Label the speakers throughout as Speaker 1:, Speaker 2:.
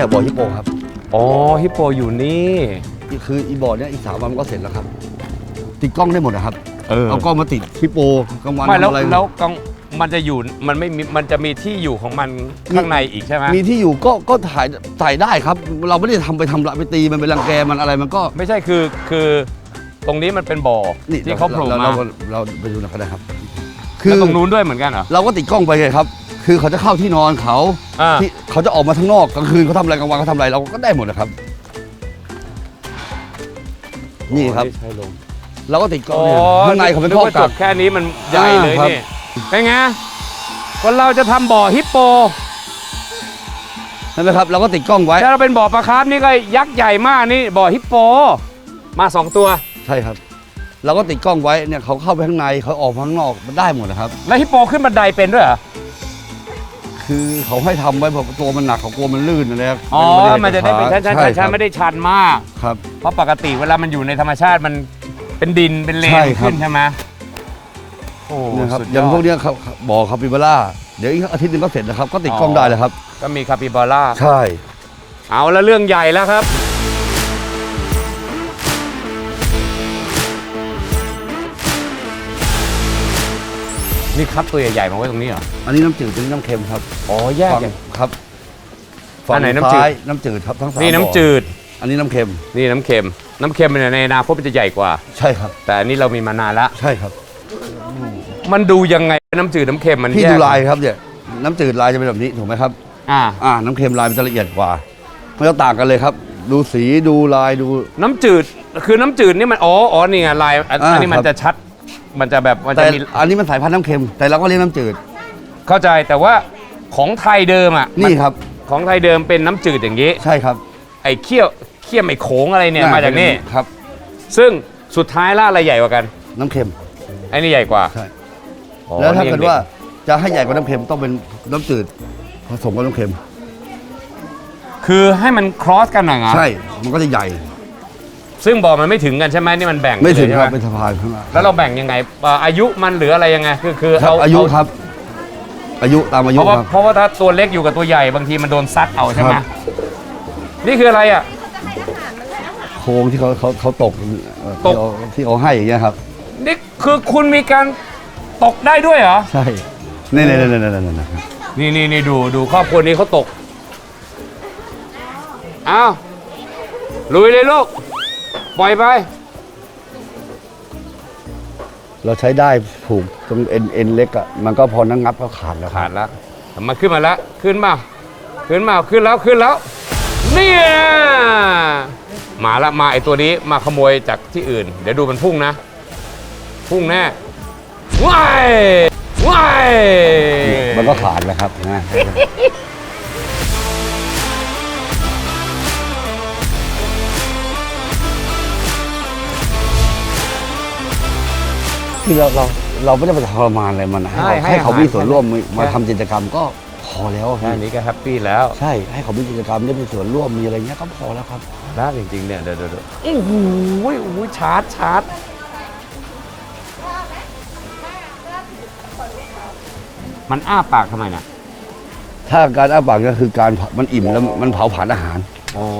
Speaker 1: อะไรอะ
Speaker 2: เนี่ยบ่อฮิปโปครับ
Speaker 1: อ๋อฮิปโปอยู่นี่
Speaker 2: นี่คืออีบ่อเนี่ยอีกสามวันมันก็เสร็จแล้วครับ ติดกล้องได้หมดนะครับ
Speaker 1: เออ
Speaker 2: เอากล้องมาติดฮิปโปกลางวัน
Speaker 1: ไม่แล้ว
Speaker 2: ทำอะไร
Speaker 1: แล้วกองมันจะอยู่มันไม่มีมันจะมีที่อยู่ของมันข้างในอีกใช่ไหม
Speaker 2: มีที่อยู่ก็ก็ถ่ายถ่ายได้ครับ เราไม่ได้ทำไปทำละไปตีมันไปรังแกมันอะไรมันก็
Speaker 1: ไม่ใช่คือคือตรงนี้มันเป็นบ่อ
Speaker 2: นี่
Speaker 1: ที่เขาโผล่
Speaker 2: ร
Speaker 1: มา
Speaker 2: เราเราไปดูนะครับได้ครับ
Speaker 1: แล้วตรงนู้นด้วยเหมือนกันเหรอ
Speaker 2: เราก็ติดกล้องไปเลยครับ คือเขาจะเข้าที่นอนเขา
Speaker 1: อ่า
Speaker 2: ที่เขาจะออกมาข้างนอกกลางคืนเขาทำอะไรกลางวันเขาทำอะไรเราก็ได้หมดนะครับ นี่ครับ
Speaker 1: ใช่ลม
Speaker 2: เราก็ติดกล้อง
Speaker 1: อ๋อ
Speaker 2: เนี่ยข้างในเขาเป็น
Speaker 1: นึ
Speaker 2: ข้อ
Speaker 1: ว่าจ
Speaker 2: กัก
Speaker 1: บแค่นี้มันใหญ่เลย
Speaker 2: อ่าครับ
Speaker 1: นี่เป็นไงคนเราจะทำบ่อฮิปโป
Speaker 2: ใช่ไหมครับเราก็ติดกล้องไว้
Speaker 1: ถ้าเราเป็นบ่อปลาคาร์ฟนี่ก็ยักษ์ใหญ่มากนี่บ่อฮิปโป มาสองตัว
Speaker 2: ใช่ครับ เราก็ติดกล้องไว้เนี่ยเขาเข้าไปข้างในเขาออกมาข้างนอกมันได้หมดนะครับ
Speaker 1: แล้วฮิปโปขึ้นบันไดเป็นด้วยเหรอ
Speaker 2: คือเขาให้ทำไว้เพราะตัวมันหนักเขากลัวมันลื่นอะไร
Speaker 1: อ๋อ มันจะได้เป็นชั้นๆ
Speaker 2: ใช่
Speaker 1: ชั้นๆไม่ได้ชันมาก
Speaker 2: ครับ
Speaker 1: เพราะปกติเวลามันอยู่ในธรรมชาติมันเป็นดินเป็นเลน
Speaker 2: ใช่ครับ
Speaker 1: ขึ้นใช่ไหมโอ้
Speaker 2: เนี่ยครับ
Speaker 1: สุด
Speaker 2: อยย่างพวกเนี้ยครับบ่อคาปิบาร่าเดี๋ยวอีกอาทิตย์หนึงก็เสร็จนะครับ ก็ติดกล้องได้เลยครับ
Speaker 1: ก็มีคาปิบาร่า
Speaker 2: ใช่
Speaker 1: เอาแล้วเรื่องใหญ่แล้วครับ นี่คัดตัวใหญ่ๆมาไว้ตรงนี้เหรอ
Speaker 2: อันนี้น้ำจืดอันนี้น้ำเค็มครับ
Speaker 1: อ๋อแยก
Speaker 2: ฝั่ง
Speaker 1: กัน
Speaker 2: ครับ
Speaker 1: อันไหนน้ำจืด
Speaker 2: ซ้ายน้ำจืดครับทั้งสาม
Speaker 1: นี่น้ำ
Speaker 2: บ่อ
Speaker 1: จืด
Speaker 2: อันนี้น้ำเค็ม
Speaker 1: นี่น้ำเค็ม น้ำเค็มเนี่ยในอนาคตมันจะใหญ่กว่า
Speaker 2: ใช่ครับ
Speaker 1: แต่อันนี้เรามีมานานแล้ว
Speaker 2: ใช่ครับ
Speaker 1: มันดูยังไงน้ำจืดน้ำเค็มมัน
Speaker 2: พี่
Speaker 1: แยก
Speaker 2: ดูลายครับเนี่ยน้ำจืดลายจะเป็นแบบนี้ถูกไหมครับ
Speaker 1: อ่า
Speaker 2: อ่า น้ำเค็มลายมันจะละเอียดกว่ามันจะต่างกันเลยครับ ดูสีดูลายดู
Speaker 1: น้ำจืดคือน้ำจืดนี่มันอ๋ออ๋อนี่ไงลายอัน
Speaker 2: อ่า
Speaker 1: อันนี้มัน
Speaker 2: ครับ
Speaker 1: จะชัด มันจะแบบมัน
Speaker 2: แต่
Speaker 1: จะมี
Speaker 2: อันนี้มันสายพันธุ์น้ำเค็ม แต่เราก็เรียกน้ำจืด
Speaker 1: เข้าใจแต่ว่าของไทยเดิมอะ
Speaker 2: นี่
Speaker 1: มั
Speaker 2: ครับ
Speaker 1: ของไทยเดิมเป็นน้ำจืดอย่างนี้
Speaker 2: ใช่ครับ
Speaker 1: ไอ้เขี้ยวเขี้ยมไอ้โขงอะไรเนี่ยมาจากนี่
Speaker 2: ครับ
Speaker 1: ซึ่งสุดท้ายล่าอะไรใหญ่กว่ากัน
Speaker 2: น้ำเค็ม
Speaker 1: ไอ้นี่ใหญ่กว่า
Speaker 2: ใช่
Speaker 1: อ๋อ
Speaker 2: แล้วถ้า
Speaker 1: นี่
Speaker 2: เกิด
Speaker 1: ยัง
Speaker 2: ว่าจะให้ใหญ่กว่าน้ำเค็มต้องเป็นน้ำจืดผสมกับน้ำเค็ม
Speaker 1: คือให้มันครอสกันหน่อยอะ
Speaker 2: ใช่มันก็จะใหญ่
Speaker 1: ซึ่งบอกมันไม่ถึงกันใช่ไหมนี่มันแบ่ง
Speaker 2: ไม่ถึง
Speaker 1: เลย
Speaker 2: ครับ
Speaker 1: ใช่ห
Speaker 2: เป็นสะพานข้างหน้า
Speaker 1: แล้วเราแบ่งยังไงเอ่ออายุมันหรืออะไรยังไงคือคือ
Speaker 2: ครับ
Speaker 1: เอา
Speaker 2: อายุ
Speaker 1: เค
Speaker 2: รับ อายุตามอา
Speaker 1: เพ
Speaker 2: ยุ
Speaker 1: ราะว่า
Speaker 2: ครับ
Speaker 1: เพราะว่าถ้าตัวเล็กอยู่กับตัวใหญ่บางทีมันโดนซัดเอาใช่ไหม
Speaker 2: ครับ
Speaker 1: นี่คืออะไรอะ
Speaker 2: โค้งที่เขาเขาเขาตกเอ่อ
Speaker 1: ตก
Speaker 2: ที่เอาที่เอาให้อย่างเงี้ยครับ
Speaker 1: นี่คือคุณมีการตกได้ด้วยเหรอ
Speaker 2: ใช่นี่นี่นี่นี่นี่นี่ครับ
Speaker 1: นี่นี่นี่ดูดูครอบครัวนี้เขาตก อ้าวลุยเลยลูก ปล่อยไป
Speaker 2: เราใช้ได้ผูกตรงเอ็นเอ็นเล็กอะมันก็พอนั่งงับก็ขาดแล้วครับ
Speaker 1: ขาดแล้วมาขึ้นมาแล้วขึ้นมา ขึ้นมาขึ้นแล้วขึ้นแล้ว เนี่ยมาละมาไอตัวนี้มาขโมยจากที่อื่น เดี๋ยวดูมันพุ่งนะ พุ่งแน่ว้ายว้าย
Speaker 2: มันก็ขาดแล้วครับนะ คือเราเราเราไม่ได้ไปทรมานอะไรมันนะให้เขาให้เขามีส่วนร่วมมาทำกิจกรรมก็พอแล้ว
Speaker 1: แค่
Speaker 2: พี่
Speaker 1: นี้ก็แฮปปี้แล้ว
Speaker 2: ใช่ให้เขามีกิจกรรมได้มีส่วนร่วมมีอะไรเงี้ยก็พอแล้วครับ
Speaker 1: แล้วจริงๆเนี่ยเดี๋ยวเดี๋ยวเดี๋ยวโอ้โหโอ้โหชาร์จชาร์จมันอ้าปากทำไมน่ะ
Speaker 2: ถ้าการอ้าปากก็คือการเผามันอิ่มแล้วมันเผาผลาญอาหาร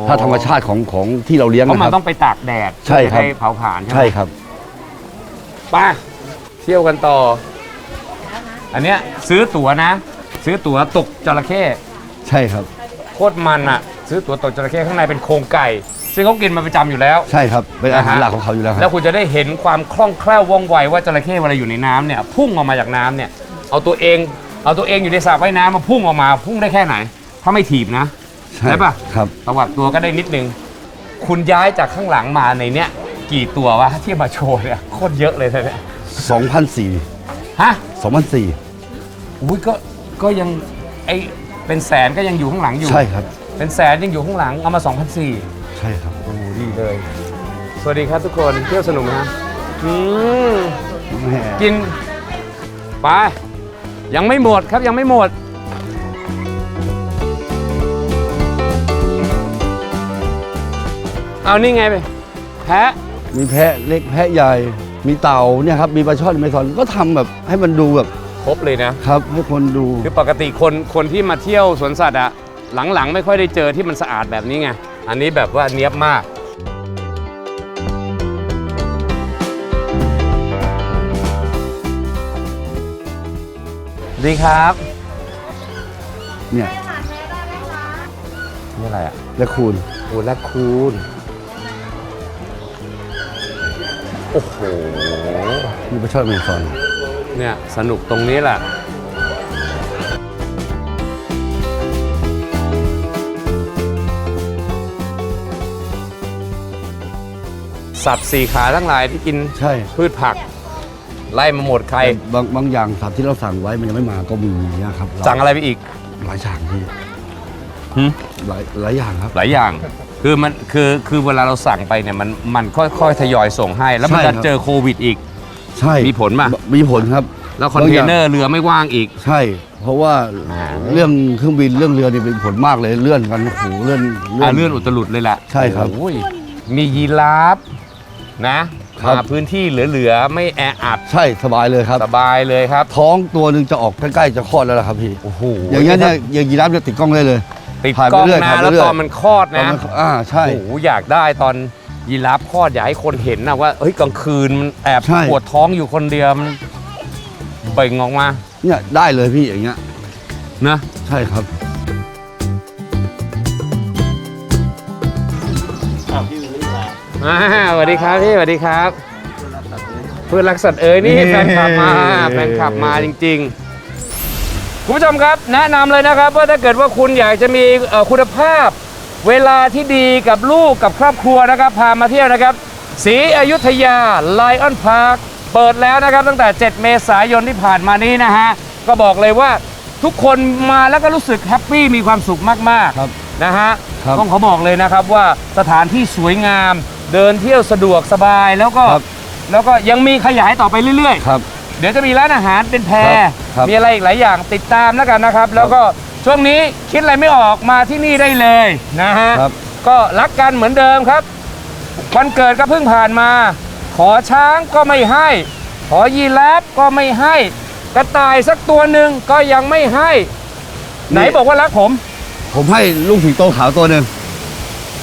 Speaker 2: ถ้าธรรมชาติของของที่เราเลี้ยง
Speaker 1: เพราะ
Speaker 2: นะ
Speaker 1: มัน
Speaker 2: ค
Speaker 1: ต้
Speaker 2: รั
Speaker 1: อบงไปตากแดด
Speaker 2: ใช่ครับ
Speaker 1: เพื่อห้เผาผลาญใช่ไหม
Speaker 2: ใช่ครับ
Speaker 1: ไป เที่ยวกันต่อ อันเนี้ยซื้อตั๋วนะ ซื้อตั๋วตกจระเข้
Speaker 2: ใช่ครับ
Speaker 1: โคตรมันอะ ซื้อตั๋วตกจระเข้ข้างในเป็นโครงไก่ ซึ่งเขากินมาประจำอยู่แล้ว
Speaker 2: ใช่ครับ เป็นอาหาร
Speaker 1: นะฮะ
Speaker 2: หลักของเขาอยู่แล้วค
Speaker 1: แล้
Speaker 2: รั
Speaker 1: ว
Speaker 2: บ
Speaker 1: คุณจะได้เห็นความคล่องแคล่วว่องไวว่าจระเข้เวลาอยู่ในน้ำเนี่ยพุ่งออกมาจากน้ำเนี่ยเอาตัวเองเอาตัวเองอยู่ในสระว่ายน้ำมาพุ่งออกมาพุ่งได้แค่ไหน ถ้าไม่ถีบนะ
Speaker 2: ใช่
Speaker 1: ได้ปะ
Speaker 2: ครับ
Speaker 1: ตวัดตัวก็ได้นิดนึง คุณย้ายจากข้างหลังมาในเนี้ยกี่ตัววะที่มาโชว์เนี่ยโคตรเยอะเลยท่านเนี่ย
Speaker 2: 2004
Speaker 1: ฮะ
Speaker 2: 2004
Speaker 1: อุ้ยก็ก็ยังไอเป็นแสนก็ยังอยู่ข้างหลังอยู่
Speaker 2: ใช่ครับ
Speaker 1: เป็นแสนยังอยู่ข้างหลังเอามา2,004
Speaker 2: ใช่ครับ
Speaker 1: โอ้ดีเลย สวัสดีครับทุกคนเที่ยวสนุกไหมฮะอืม
Speaker 2: แหม
Speaker 1: กิน ไป ยังไม่หมดครับยังไม่หมด เอานี่ไงไป แพะ
Speaker 2: มีแพะเล็กแพะใหญ่ มีเต่าเนี่ยครับมีปลาช่อนไม่ซอนก็ทำแบบให้มันดูแบบ
Speaker 1: ครบเลยนะ
Speaker 2: ครับ ให้คนดู
Speaker 1: คือปกติคนคนที่มาเที่ยวสวนสัตว์อะหลังๆ ไม่ค่อยได้เจอที่มันสะอาดแบบนี้ไง อันนี้แบบว่าเนี้ยบมาก ดีครับ
Speaker 2: เนี่ย
Speaker 1: นี่อะไรอะ
Speaker 2: และคูณ
Speaker 1: โอ้และคูณ โอ้โห
Speaker 2: นี่ปลาช่อนเมซอน
Speaker 1: เนี่ย สนุกตรงนี้แหละ สัตว์สี่ขาทั้งหลายที่กิน
Speaker 2: ใช่
Speaker 1: พืชผัก ไล่มาหมดใคร
Speaker 2: บางบางอย่างสัตว์ที่เราสั่งไว้มันยังไม่มาก็มีนะครับ
Speaker 1: สั่งอะไรไปอีก
Speaker 2: หลายอย่างพี่
Speaker 1: หึ
Speaker 2: หลายหลายอย่างครับ
Speaker 1: หลายอย่าง คือมันคือคือเวลาเราสั่งไปเนี่ยมันมันค่อยๆทยอยส่งให้ แล้วมัน
Speaker 2: ใช่ครั
Speaker 1: จะ
Speaker 2: บ
Speaker 1: เจอโควิดอีก
Speaker 2: ใช่
Speaker 1: มีผลป่ะ
Speaker 2: มีผลครับ
Speaker 1: แล้วคอนเทนเนอร์เรือไม่ว่างอีก
Speaker 2: ใช่ เพราะว่า
Speaker 1: อ่า
Speaker 2: เรื่องเครื่องบินเรื่องเรือนี่เป็นผลมากเลยเลื่อนกันโอ้โหเลื่อน
Speaker 1: อ่าเลื่อนอุตลุดเลยแหละ
Speaker 2: ใช่ครับ
Speaker 1: โอ้ยมียีราฟนะครับ มาพื้นที่เหลือๆไม่แออัด
Speaker 2: ใช่สบายเลยครับ
Speaker 1: สบายเลยครับ
Speaker 2: ท้องตัวหนึ่งจะออกใกล้ๆจะคลอดแล้วล่ะครับพี่
Speaker 1: โอ้โห
Speaker 2: อย่างเงี้ยเนี่ยอย่างยีราฟจะติดกล้องได้เลย
Speaker 1: ติด
Speaker 2: ผ่าน
Speaker 1: ก
Speaker 2: ไป
Speaker 1: ล้อง
Speaker 2: เรื่อย
Speaker 1: นะ
Speaker 2: ผ่านไป
Speaker 1: แล้ว
Speaker 2: เรื่อย
Speaker 1: ตอนมันคลอด
Speaker 2: ตอน
Speaker 1: นะ
Speaker 2: นั้นอ่าใช่
Speaker 1: โอ้โหอยากได้ตอนยีราฟคลอดอยากให้คนเห็นนะว่าเฮ้ยกลางคืนมันแอบ
Speaker 2: ใช่
Speaker 1: ปวดท้องอยู่คนเดียวมันเบ่งออกมา
Speaker 2: เนี่ยได้เลยพี่อย่างเงี้ย
Speaker 1: นะ
Speaker 2: ใช่ครับ
Speaker 1: อ่าสวัสดีครับพี่สวัสดีครับ เพื่อนรักสัตว์เอ๋ยนี่
Speaker 2: นี่
Speaker 1: แฟนคลับมาแฟนคลับมาจริง ๆ คุณผู้ชมครับแนะนำเลยนะครับว่าถ้าเกิดว่าคุณอยากจะมีเอ่อคุณภาพ เวลาที่ดีกับลูกกับครอบครัวนะครับ พามาเที่ยวนะครับศรีอยุธยาไลออนพาร์คเปิดแล้วนะครับ ตั้งแต่ 7 เมษายนที่ผ่านมานี้นะฮะ ก็บอกเลยว่าทุกคนมาแล้วก็รู้สึกแฮปปี้มีความสุขมาก
Speaker 2: ครับ
Speaker 1: ๆนะฮะ
Speaker 2: ครับ
Speaker 1: ต้องขอบอกเลยนะครับว่าสถานที่สวยงาม เดินเที่ยวสะดวกสบายแล้วก็
Speaker 2: ครับ
Speaker 1: แล้วก็ยังมีขยายต่อไปเรื่อยๆ
Speaker 2: ครับ
Speaker 1: เดี๋ยวจะมีร้านอาหารเป็นแพร
Speaker 2: ครับครับ
Speaker 1: มีอะไรอีกหลายอย่างติดตามแล้วกันนะครับ แล้วก็ช่วงนี้คิดอะไรไม่ออกมาที่นี่ได้เลยนะฮะ
Speaker 2: ครับ
Speaker 1: ก็รักกันเหมือนเดิมครับ วันเกิดก็เพิ่งผ่านมา ขอช้างก็ไม่ให้ ขอยีราฟก็ไม่ให้ กระต่ายสักตัวหนึ่งก็ยังไม่ให้ ไหนบอกว่ารักผม
Speaker 2: ผมให้ลูกสิงโตขาวตัวหนึ่ง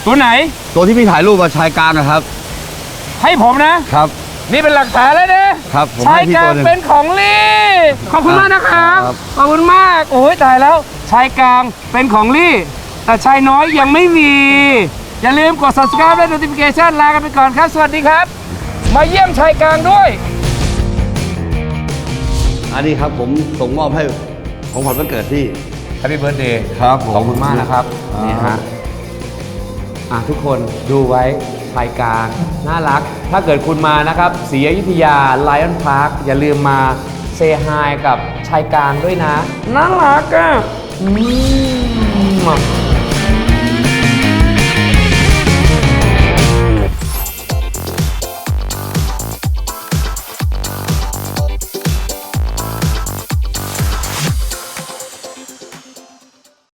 Speaker 1: ตัวไหน
Speaker 2: ตัวที่พี่ถ่ายรูปมาชายกลางนะครับ
Speaker 1: ให้ผมนะ
Speaker 2: ครับ
Speaker 1: นี่เป็นหลักฐานแล้วนะครับ
Speaker 2: ผม
Speaker 1: ชา
Speaker 2: ให้
Speaker 1: ย
Speaker 2: พี่
Speaker 1: กลา
Speaker 2: ตัว
Speaker 1: ง
Speaker 2: หนึ่ง
Speaker 1: เป็นของลี่ขอบคุณมากนะครับ
Speaker 2: ครับ
Speaker 1: ขอบคุณมากโอ้ยตายแล้วชายกลางเป็นของลี่แต่ชายน้อยยังไม่มี อย่าลืมกด subscribe และ notification ลากันไปก่อนครับ สวัสดีครับ มาเยี่ยมชายกลางด้วย
Speaker 2: อันนี้ครับผมส่งมอบให้ของขวัญวันเกิดที่
Speaker 1: Happy Birthday
Speaker 2: ครับผม
Speaker 1: ขอบคุณมากนะครับ
Speaker 2: ครับ
Speaker 1: นี่ฮะ อะทุกคนดูไว้ ชายกลาง น่ารัก ถ้าเกิดคุณมานะครับศรีอยุธยาไลออนพาร์คอย่าลืมมาเซฮายกับชายกลางด้วยนะ น่ารักอะอืม